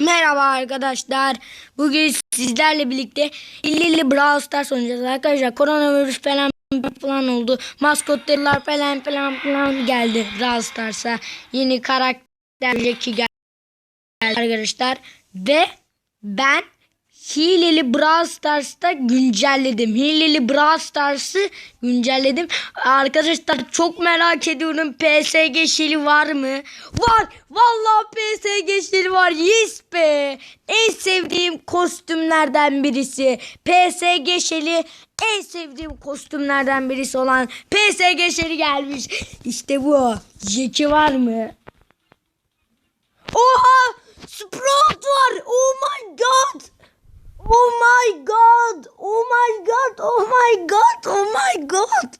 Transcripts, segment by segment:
Merhaba arkadaşlar. Bugün sizlerle birlikte İllili Brawl Stars oynayacağız arkadaşlar. Koronavirüs falan falan oldu. Maskotlar falan falan falan geldi Brawl Stars'a. Yeni karakter Jackie geldi arkadaşlar. Ve ben Hileli Brawl Stars'ta güncelledim. Hileli Brawl Stars'ı güncelledim. Arkadaşlar çok merak ediyorum. PSG şeli var mı? Var. Vallahi PSG şeli var. Yes be. En sevdiğim kostümlerden birisi. PSG şeli en sevdiğim kostümlerden birisi olan PSG şeli gelmiş. İşte bu. Jackie var mı? Oha! Sprout var. Oh my god. Oh my god. Oh my god. Oh my god. Oh my god.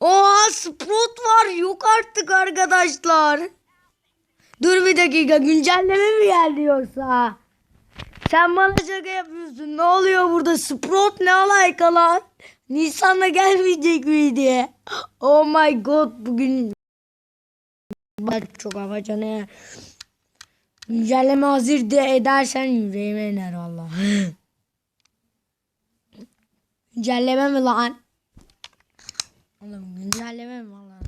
Oha Sprout var. Yok artık arkadaşlar. Dur bir dakika. Güncelleme mi geldi yoksa? Sen bana şaka yapıyorsun. Ne oluyor burada? Sprout ne alaka lan? Nisan'da gelmeyecek miydi? Oh my god. Bugün Bak çok havacanı ya. Güncelleme hazır de edersen yüreğime iner valla. Güncelleme mi lan? Oğlum güncelleme mi lan?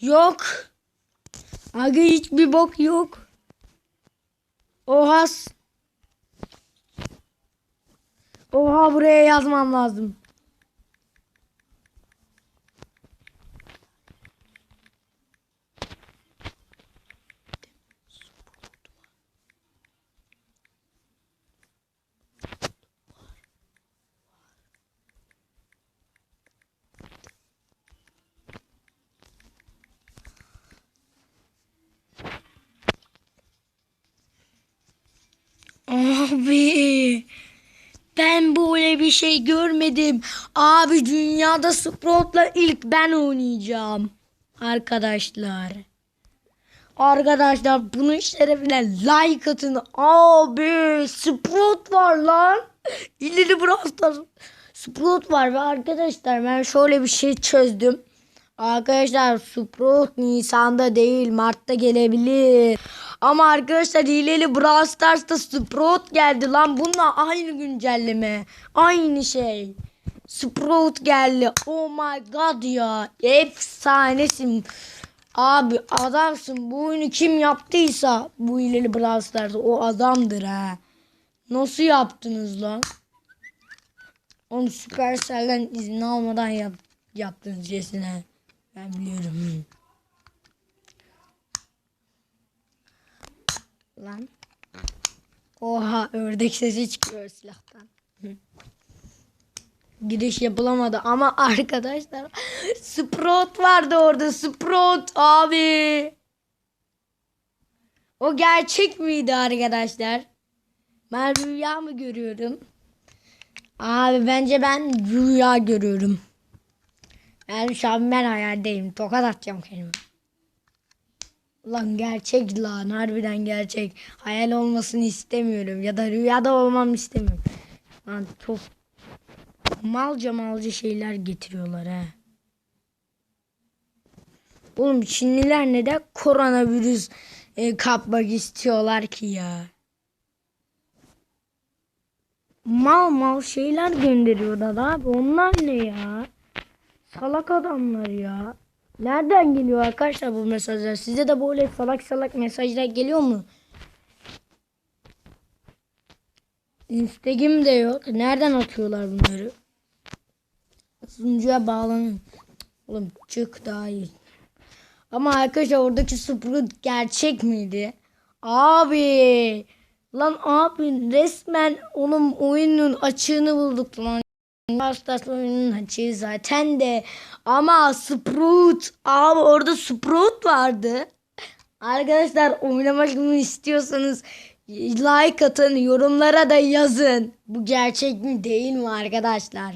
Yok. Aga hiçbir bok yok. Oha. Oha buraya yazmam lazım. Abi ben böyle bir şey görmedim. Abi dünyada Sprout'la ilk ben oynayacağım. Arkadaşlar. Arkadaşlar bunun şerefine like atın. Abi Sprout var lan. İleri Brawl. Sprout var ve arkadaşlar ben şöyle bir şey çözdüm. Arkadaşlar Sprout Nisan'da değil Mart'ta gelebilir. Ama arkadaşlar hileli Brawl Stars'ta Sprout geldi lan. Bununla aynı güncelleme. Aynı şey. Sprout geldi. Oh my god ya. Efsanesin. Abi adamsın. Bu oyunu kim yaptıysa bu hileli Brawl Stars'ta o adamdır ha. Nasıl yaptınız lan? Onu Supercell'den izin almadan yap, yaptınız Jesine. Ben biliyorum. Lan. Oha ördek sesi çıkıyor silahtan. Giriş yapılamadı ama arkadaşlar Sprout vardı orada Sprout abi. O gerçek miydi arkadaşlar? Ben rüya mı görüyorum? Abi bence ben rüya görüyorum. Ben şu an ben hayaldeyim. Tokat atacağım kendime. Lan gerçek lan harbiden gerçek. Hayal olmasını istemiyorum ya da rüyada olmam istemiyorum. Lan çok malca malca şeyler getiriyorlar ha. Oğlum Çinliler neden koronavirüs e, kapmak istiyorlar ki ya? Mal mal şeyler gönderiyorlar abi. Onlar ne ya? Salak adamlar ya. Nereden geliyor arkadaşlar bu mesajlar? Size de böyle salak salak mesajlar geliyor mu? Instagram de yok. Nereden atıyorlar bunları? Sunucuya bağlanın. Oğlum çık daha iyi. Ama arkadaşlar oradaki Sprout gerçek miydi? Abi. Lan abi resmen onun oyunun açığını bulduk lan. Oyunun açığı zaten de. Ama Sprout. Abi orada Sprout vardı. Arkadaşlar oynamak istiyorsanız like atın. Yorumlara da yazın. Bu gerçek mi değil mi arkadaşlar?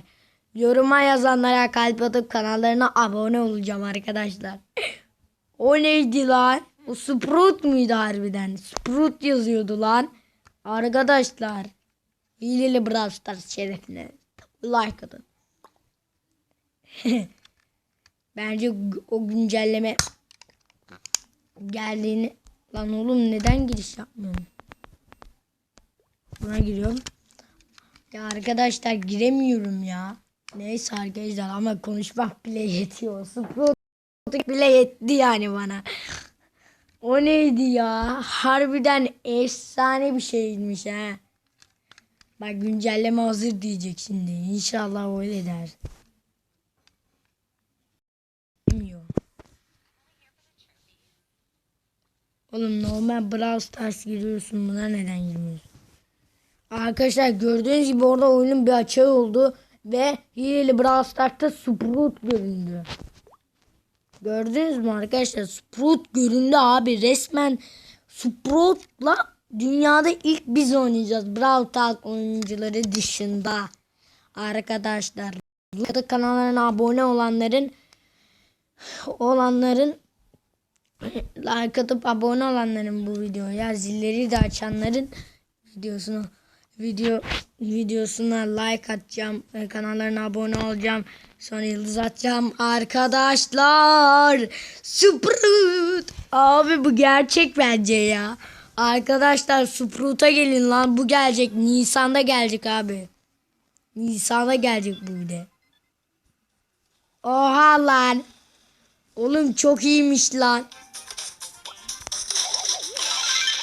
Yoruma yazanlara kalp atıp kanallarına abone olacağım arkadaşlar. O neydi lan? O Sprout muydu harbiden? Sprout yazıyordu lan. Arkadaşlar. Hileli Brawl Stars şerefine. Like atın. Bence o güncelleme geldiğini... Lan oğlum neden giriş yapmıyorum? Buna giriyorum. Ya arkadaşlar giremiyorum ya. Neyse arkadaşlar ama konuşmak bile yetiyor. Sprout bile yetti yani bana. O neydi ya? Harbiden efsane bir şeymiş ha. Bak güncelleme hazır diyecek şimdi. İnşallah öyle der. Bilmiyor. Oğlum normal Brawl Stars giriyorsun buna neden girmiyorsun? Arkadaşlar gördüğünüz gibi orada oyunun bir açığı oldu ve hileli Brawl Stars'ta Sprout göründü. Gördünüz mü arkadaşlar? Sprout göründü abi. Resmen Sprout'la dünyada ilk biz oynayacağız. Brawl Talk oyuncuları dışında. Arkadaşlar. Kanallarına abone olanların olanların like atıp abone olanların bu videoya zilleri de açanların videosunu video videosuna like atacağım ve kanallarına abone olacağım sonra yıldız atacağım arkadaşlar Sprout abi bu gerçek bence ya arkadaşlar Sprout'a gelin lan bu gelecek Nisan'da gelecek abi Nisan'da gelecek bu bir de oha lan oğlum çok iyiymiş lan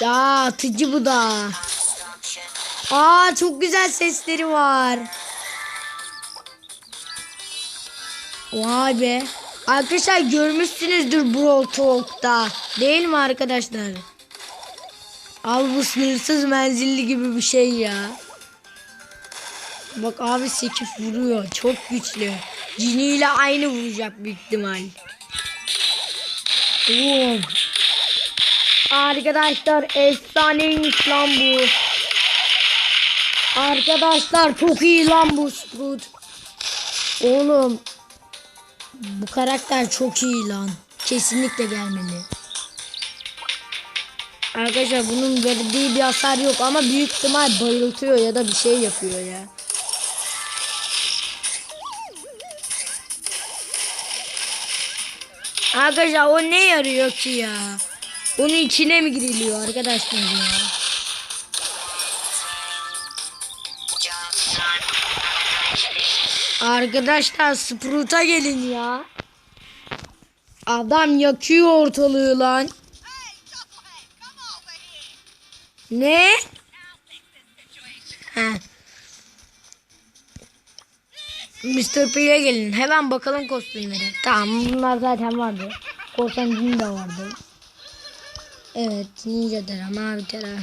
Aa, atıcı bu da. Aa çok güzel sesleri var. Vay be. Arkadaşlar görmüşsünüzdür Brawl Talk'ta. Değil mi arkadaşlar? Al bu sınırsız menzilli gibi bir şey ya. Bak abi 8 vuruyor. Çok güçlü. Cini ile aynı vuracak büyük ihtimal. Oo. Arkadaşlar efsaneymiş lan bu. Arkadaşlar çok iyi lan bu Sprout. Oğlum. Bu karakter çok iyi lan. Kesinlikle gelmeli. Arkadaşlar bunun verdiği bir hasar yok ama büyük ihtimal bayıltıyor ya da bir şey yapıyor ya. Arkadaşlar o ne yarıyor ki ya? Onun içine mi giriliyor arkadaşlar ya? Arkadaşlar Sprout'a gelin ya. Adam yakıyor ortalığı lan. Ne? Ha. Mr. P'ye gelin. Hemen bakalım kostümlere. Tamam bunlar zaten vardı. Korsan cin de vardı. Evet ninja dera mavi dera.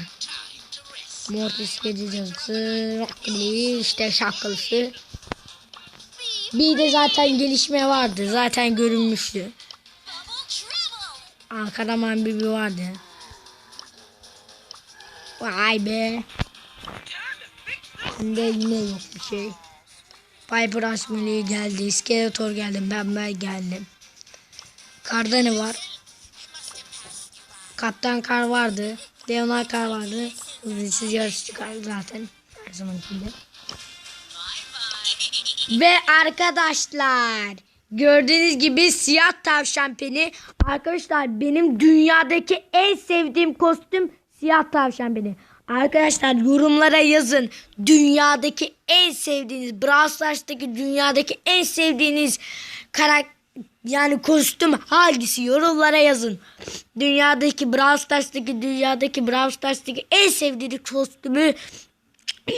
Mortis gece cadısı. Rockly işte şakılısı. Bir de zaten gelişme vardı. Zaten görünmüştü. Arkadaman Bibi vardı. Vay be. Şimdi yine yok bir şey. Piper Asmili geldi. Skeletor geldi. Ben ben geldim. Karda ne var? Kaptan Kar vardı. Leonard Kar vardı. Ücretsiz yarış çıkar zaten. Her zamankinde. Ve arkadaşlar gördüğünüz gibi siyah tavşan peni. Arkadaşlar benim dünyadaki en sevdiğim kostüm siyah tavşan peni. Arkadaşlar yorumlara yazın. Dünyadaki en sevdiğiniz Brawl Stars'taki dünyadaki en sevdiğiniz karakter yani kostüm hangisi yorumlara yazın. Dünyadaki Brawl Stars'taki dünyadaki Brawl Stars'taki en sevdiğiniz kostümü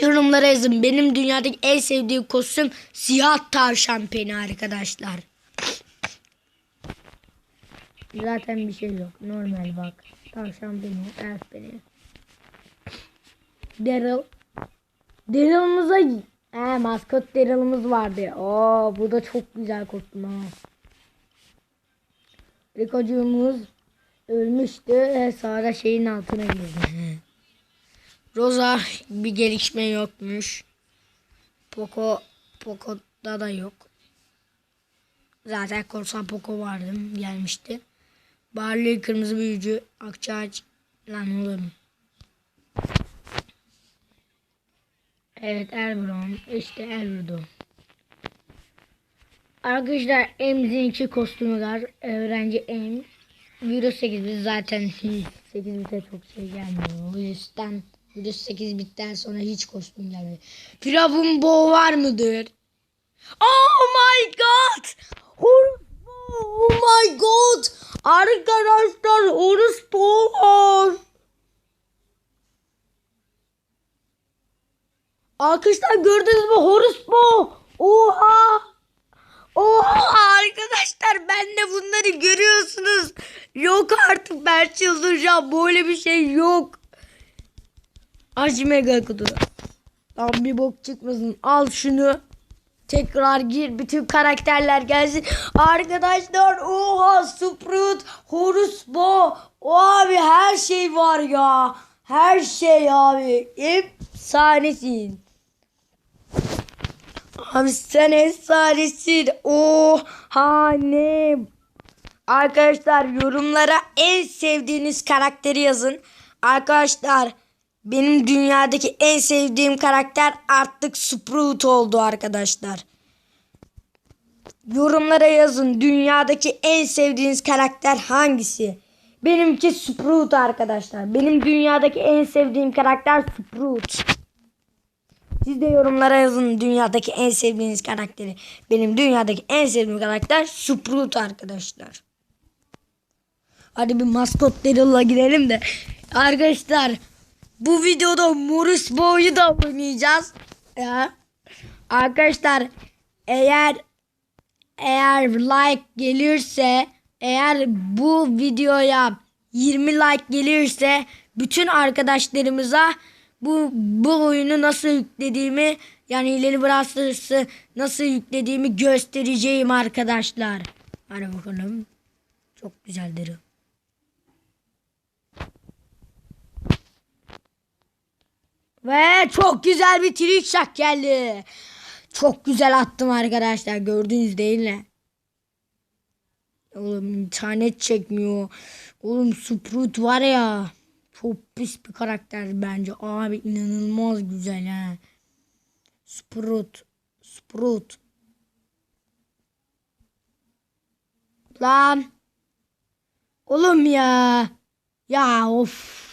yorumlara yazın. Benim dünyadaki en sevdiğim kostüm siyah tavşan peni arkadaşlar. Zaten bir şey yok. Normal bak. Tavşan peni, elf peni. Daryl. Daryl'ımıza He, maskot Daryl'ımız vardı. Oo, bu da çok güzel kostüm ha. Rikocuğumuz ölmüştü. Sonra şeyin altına girdi. Rosa bir gelişme yokmuş. Poco Poco'da da yok. Zaten korsan Poco vardı gelmişti. Barley kırmızı büyücü Akçaağaç lan oğlum. Evet Elbron işte Elbron. Arkadaşlar Emz'in iki kostümü var. Öğrenci Em. Virüs 8 biz zaten 8 bite çok şey gelmiyor. Yüzden Video 8 bitten sonra hiç kostüm gelmedi. Firavun Bo var mıdır? Oh my god! Oh my god! Arkadaşlar Bo var. Arkadaşlar gördünüz mü Horus Bo? Oha! Oha arkadaşlar ben de bunları görüyorsunuz. Yok artık ben çıldıracağım. Böyle bir şey yok. Aç mega kutu. Lan bir bok çıkmasın. Al şunu. Tekrar gir. Bütün karakterler gelsin. Arkadaşlar oha Sprout, Horus Bo. O abi her şey var ya. Her şey abi. Efsanesin. Abi sen efsanesin. Oha ne. Arkadaşlar yorumlara en sevdiğiniz karakteri yazın. Arkadaşlar benim dünyadaki en sevdiğim karakter artık Sprout oldu arkadaşlar. Yorumlara yazın dünyadaki en sevdiğiniz karakter hangisi? Benimki Sprout arkadaşlar. Benim dünyadaki en sevdiğim karakter Sprout. Siz de yorumlara yazın dünyadaki en sevdiğiniz karakteri. Benim dünyadaki en sevdiğim karakter Sprout arkadaşlar. Hadi bir maskot Daryl'la girelim de. Arkadaşlar bu videoda Morris Boy'u da oynayacağız. Ya. Arkadaşlar eğer eğer like gelirse eğer bu videoya 20 like gelirse bütün arkadaşlarımıza bu bu oyunu nasıl yüklediğimi yani ileri Brawl nasıl yüklediğimi göstereceğim arkadaşlar. Hadi bakalım. Çok güzeldir. Ve çok güzel bir trik şak geldi. Çok güzel attım arkadaşlar. Gördünüz değil mi? Oğlum internet çekmiyor. Oğlum Sprout var ya. Çok pis bir karakter bence. Abi inanılmaz güzel ha. Sprout. Sprout. Lan. Oğlum ya. Ya of.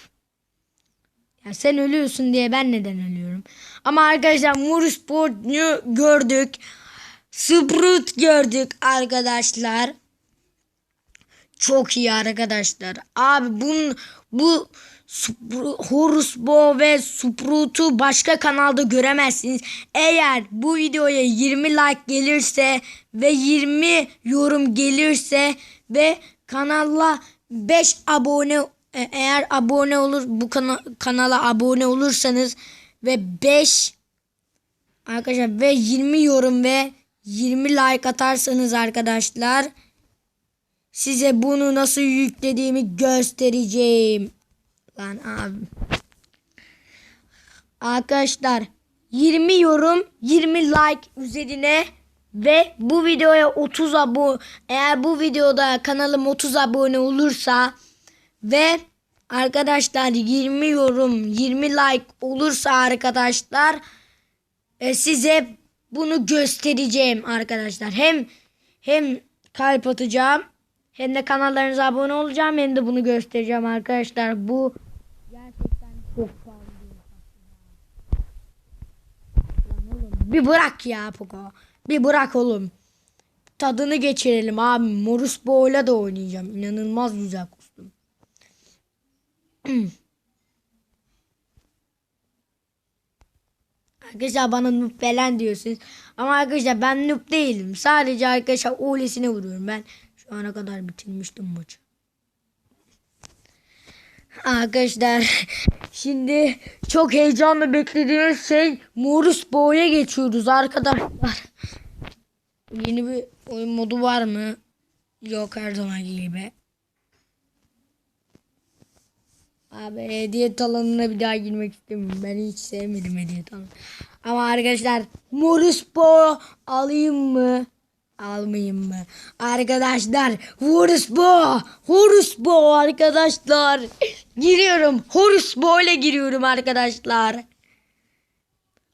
Ya sen ölüyorsun diye ben neden ölüyorum? Ama arkadaşlar Mursport'u gördük. Sprout gördük arkadaşlar. Çok iyi arkadaşlar. Abi bun, bu Horus ve Sprout'u başka kanalda göremezsiniz. Eğer bu videoya 20 like gelirse ve 20 yorum gelirse ve kanala 5 abone eğer abone olur bu kana- kanala abone olursanız ve 5 arkadaşlar ve 20 yorum ve 20 like atarsanız arkadaşlar size bunu nasıl yüklediğimi göstereceğim. Lan abi. Arkadaşlar 20 yorum 20 like üzerine ve bu videoya 30 abone eğer bu videoda kanalım 30 abone olursa ve arkadaşlar 20 yorum 20 like olursa arkadaşlar e, size bunu göstereceğim arkadaşlar. Hem hem kalp atacağım hem de kanallarınıza abone olacağım hem de bunu göstereceğim arkadaşlar. Bu gerçekten çok pahalı bir bırak ya Poco. Bir bırak oğlum. Tadını geçirelim abi. Morus Boy'la da oynayacağım. İnanılmaz güzel. Arkadaşlar bana noob falan diyorsunuz. Ama arkadaşlar ben noob değilim. Sadece arkadaşlar öylesine vuruyorum. Ben şu ana kadar bitirmiştim maçı. Arkadaşlar şimdi çok heyecanla beklediğimiz şey Morus Boy'a geçiyoruz arkadaşlar. Yeni bir oyun modu var mı? Yok her zamanki gibi. Abi hediye alanına bir daha girmek istemiyorum. Ben hiç sevmedim hediye alanı. Ama arkadaşlar Morus Bo alayım mı? Almayayım mı? Arkadaşlar Horus Bo Horus Bo arkadaşlar Giriyorum Horus Bo ile giriyorum arkadaşlar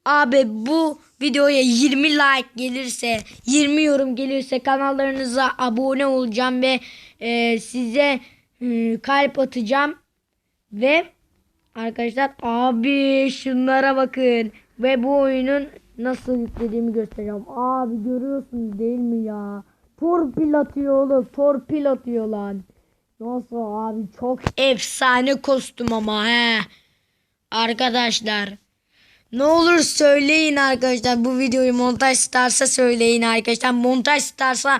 Abi bu videoya 20 like gelirse 20 yorum gelirse kanallarınıza abone olacağım ve e, size e, kalp atacağım ve Arkadaşlar abi şunlara bakın. Ve bu oyunun nasıl yüklediğimi göstereceğim. Abi görüyorsunuz değil mi ya? Torpil atıyor oğlum. Torpil atıyor lan. Nasıl abi çok efsane kostüm ama he. Arkadaşlar. Ne olur söyleyin arkadaşlar bu videoyu montaj starsa söyleyin arkadaşlar. Montaj starsa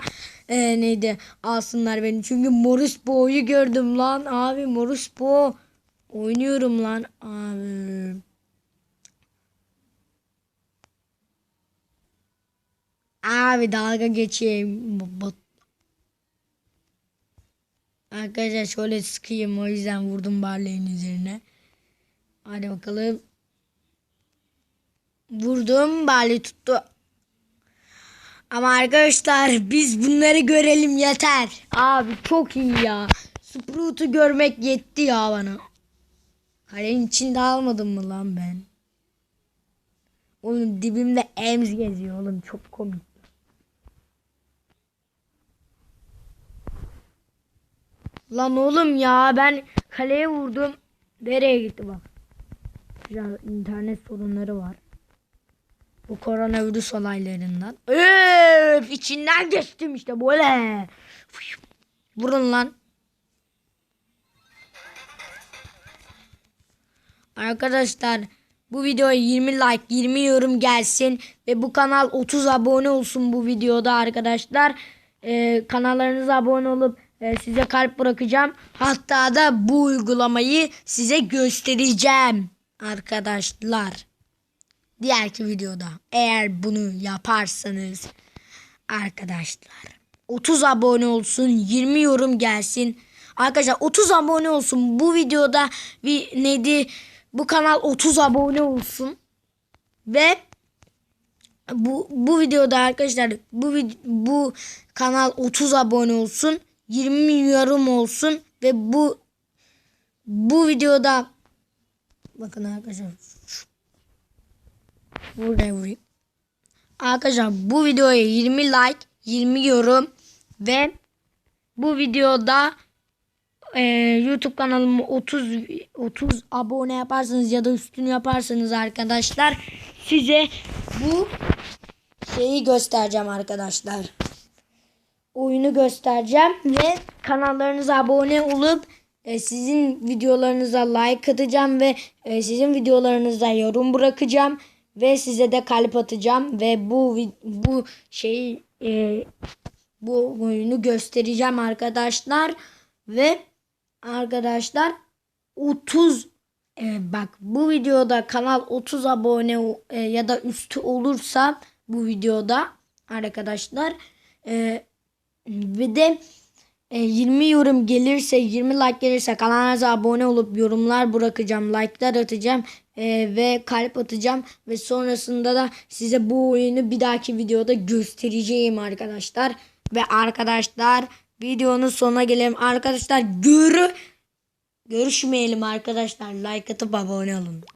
e, neydi alsınlar beni. Çünkü Morus Bo'yu gördüm lan abi Morus Bo. Oynuyorum lan abi. Abi dalga geçeyim. Arkadaşlar şöyle sıkayım o yüzden vurdum barleyin üzerine. Hadi bakalım. Vurdum Bali tuttu. Ama arkadaşlar biz bunları görelim yeter. Abi çok iyi ya. Sprout'u görmek yetti ya bana. Kalenin içinde almadım mı lan ben? Oğlum dibimde Ems geziyor oğlum çok komik. Lan oğlum ya ben kaleye vurdum. Nereye gitti bak. Biraz internet sorunları var. Bu koronavirüs olaylarından. Öf içinden geçtim işte böyle. Vurun lan. Arkadaşlar bu videoya 20 like 20 yorum gelsin ve bu kanal 30 abone olsun bu videoda arkadaşlar. Ee, kanallarınıza abone olup e, size kalp bırakacağım. Hatta da bu uygulamayı size göstereceğim arkadaşlar. Diğerki videoda eğer bunu yaparsanız arkadaşlar 30 abone olsun 20 yorum gelsin. Arkadaşlar 30 abone olsun bu videoda bir neydi bu kanal 30 abone olsun ve bu bu videoda arkadaşlar bu bu kanal 30 abone olsun 20 yorum olsun ve bu bu videoda bakın arkadaşlar Buraya vurayım. Arkadaşlar bu videoya 20 like, 20 yorum ve bu videoda e, YouTube kanalıma 30 30 abone yaparsanız ya da üstünü yaparsanız arkadaşlar size bu şeyi göstereceğim arkadaşlar. Oyunu göstereceğim ve kanallarınıza abone olup e, sizin videolarınıza like atacağım ve e, sizin videolarınıza yorum bırakacağım ve size de kalp atacağım ve bu bu şeyi e, bu oyunu göstereceğim arkadaşlar ve arkadaşlar 30 e, bak bu videoda kanal 30 abone e, ya da üstü olursa bu videoda arkadaşlar e, ve de e, 20 yorum gelirse 20 like gelirse kanalınıza abone olup yorumlar bırakacağım like'lar atacağım e, ve kalp atacağım ve sonrasında da size bu oyunu bir dahaki videoda göstereceğim arkadaşlar. Ve arkadaşlar videonun sonuna gelelim arkadaşlar görü görüşmeyelim arkadaşlar like atıp abone olun.